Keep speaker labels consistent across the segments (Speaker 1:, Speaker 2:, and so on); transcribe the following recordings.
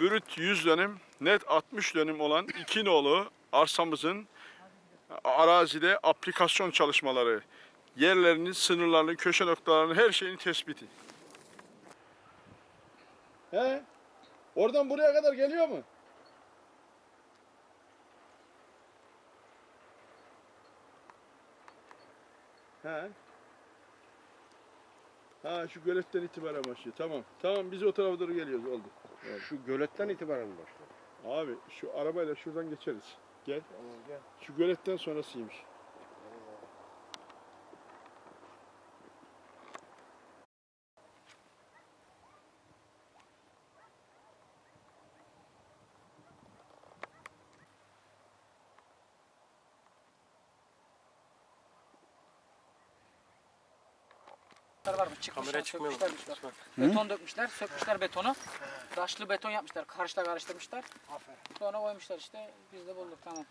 Speaker 1: brüt 100 dönüm, net 60 dönüm olan iki nolu arsamızın arazide aplikasyon çalışmaları, yerlerini, sınırlarını, köşe noktalarını, her şeyini tespiti. He? Oradan buraya kadar geliyor mu? He. Ha şu göletten itibaren başlıyor. Tamam. Tamam biz o tarafa doğru geliyoruz. Oldu.
Speaker 2: Şu göletten itibaren mi başlıyor?
Speaker 1: Abi şu arabayla şuradan geçeriz. Gel.
Speaker 2: Tamam gel.
Speaker 1: Şu göletten sonrasıymış.
Speaker 3: Var mı? Çıkmışlar,
Speaker 4: çıkmayalım.
Speaker 3: sökmüşler. Beton dökmüşler, sökmüşler betonu. Daşlı beton yapmışlar, karışla karıştırmışlar. Sonra koymuşlar işte, biz de bulduk tamam.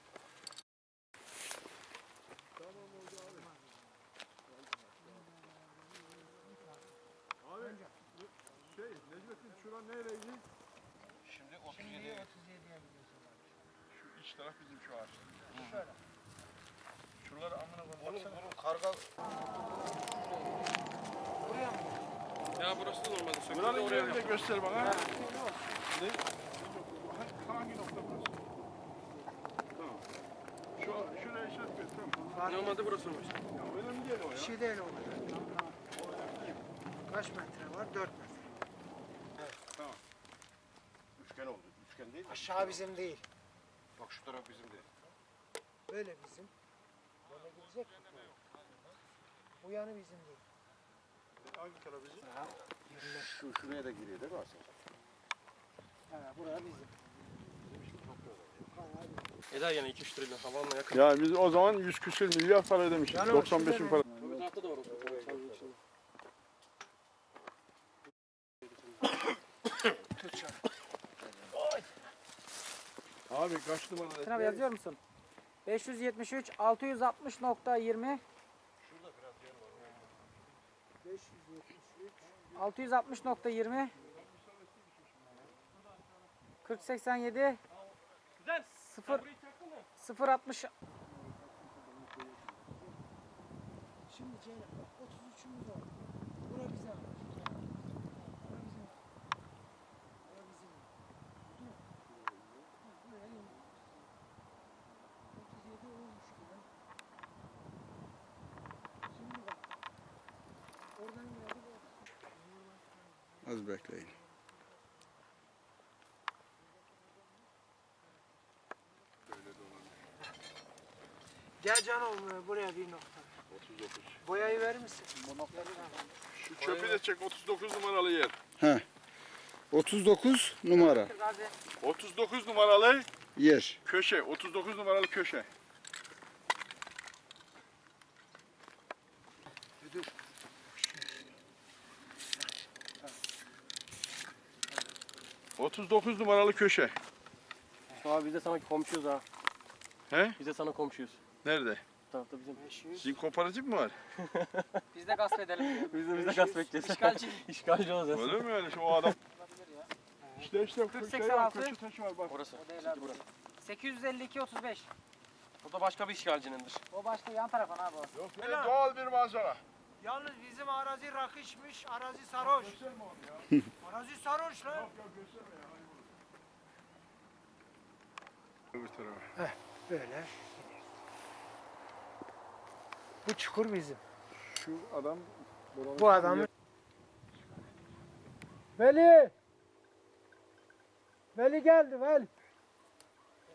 Speaker 1: Şey Necmettin şuran nereydi?
Speaker 2: Şimdi 37.
Speaker 1: Şu iç taraf bizim şu ağaç. Şöyle. Şuraları amına koyayım. Baksana.
Speaker 2: bunun kargal
Speaker 4: Ya burası da normalde söküldü
Speaker 1: Buranın
Speaker 4: oraya
Speaker 1: yerini de göster bana. Ne? Ha- Hangi nokta burası? Tamam. Şu, şuraya işaret et tamam.
Speaker 4: Normalde burası olmuş.
Speaker 1: Ya önemli değil o ya.
Speaker 5: şey değil o. Kaç metre var? 4 metre.
Speaker 2: üçgen oldu. Üçgen değil mi?
Speaker 5: Aşağı bizim değil.
Speaker 2: Bak şu taraf bizim değil.
Speaker 5: Böyle bizim. Böyle gidecek mi? Bu yanı bizim değil.
Speaker 1: Hangi taraf bizim?
Speaker 2: Şu şuraya da giriyor değil mi aslında?
Speaker 5: Ha, burası bizim.
Speaker 4: Eder yani 2-3 trilyon havanla yakın.
Speaker 1: Ya biz o zaman 100 küsür milyar para ödemişiz.
Speaker 5: Yani o
Speaker 1: 95'in
Speaker 5: şurada
Speaker 1: para.
Speaker 4: Öbür tarafta da var.
Speaker 1: Abi kaç numara?
Speaker 3: Sınav yazıyor musun? 573 660.20 660.20 4087 0 060
Speaker 5: Şimdi Ceylan 33'ümüz var. Bura bize ait. Bura bizim. Bura bizim. Dur. Ha, Buraya in. 37 olmuş gibi. Şimdi bak. Oradan geldi
Speaker 1: bekleyin.
Speaker 5: Gel canım buraya bir nokta.
Speaker 1: 39.
Speaker 5: Boyayı verir misin?
Speaker 1: Şu çöpü de çek 39 numaralı yer.
Speaker 6: 39 numara
Speaker 3: Gazi
Speaker 1: 39 numaralı
Speaker 6: yer.
Speaker 1: köşe. 39 numaralı köşe. ...39 numaralı köşe.
Speaker 4: Abi biz de sana komşuyuz ha.
Speaker 1: He?
Speaker 4: Biz de sana komşuyuz.
Speaker 1: Nerede?
Speaker 4: Bu tarafta bizim.
Speaker 1: Sizin kooperatif mi var?
Speaker 3: biz de gasp edelim.
Speaker 4: Biz de biz de gasp edeceğiz.
Speaker 3: İşgalci.
Speaker 4: İşgalci olacağız.
Speaker 1: Öyle mi öyle? Şu o adam. İşte işte
Speaker 3: 40,
Speaker 1: şey var,
Speaker 3: 86.
Speaker 1: köşe taşı var bak.
Speaker 4: Orası.
Speaker 3: O değil abi. 852 35.
Speaker 4: O da başka bir işgalcinindir.
Speaker 3: O başka yan tarafın abi o.
Speaker 1: Yok doğal bir manzara.
Speaker 5: Yalnız bizim arazi rakışmış, arazi sarhoş. arazi sarhoş lan.
Speaker 1: Öbür tarafa.
Speaker 5: Böyle. Bu çukur bizim.
Speaker 1: Şu adam
Speaker 5: Bu adamın. Veli! Veli geldi Veli.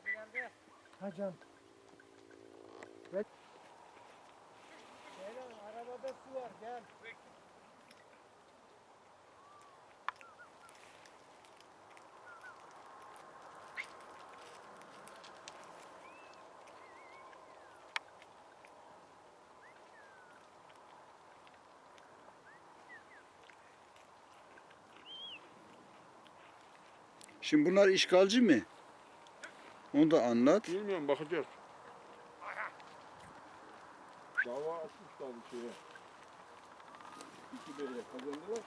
Speaker 3: Geldi.
Speaker 5: Ha can. Arabada su var gel.
Speaker 6: Şimdi bunlar işgalci mi? Onu da anlat.
Speaker 1: Bilmiyorum bakacağız. Dava açmışlar bir şeye. İki beye kazandılar.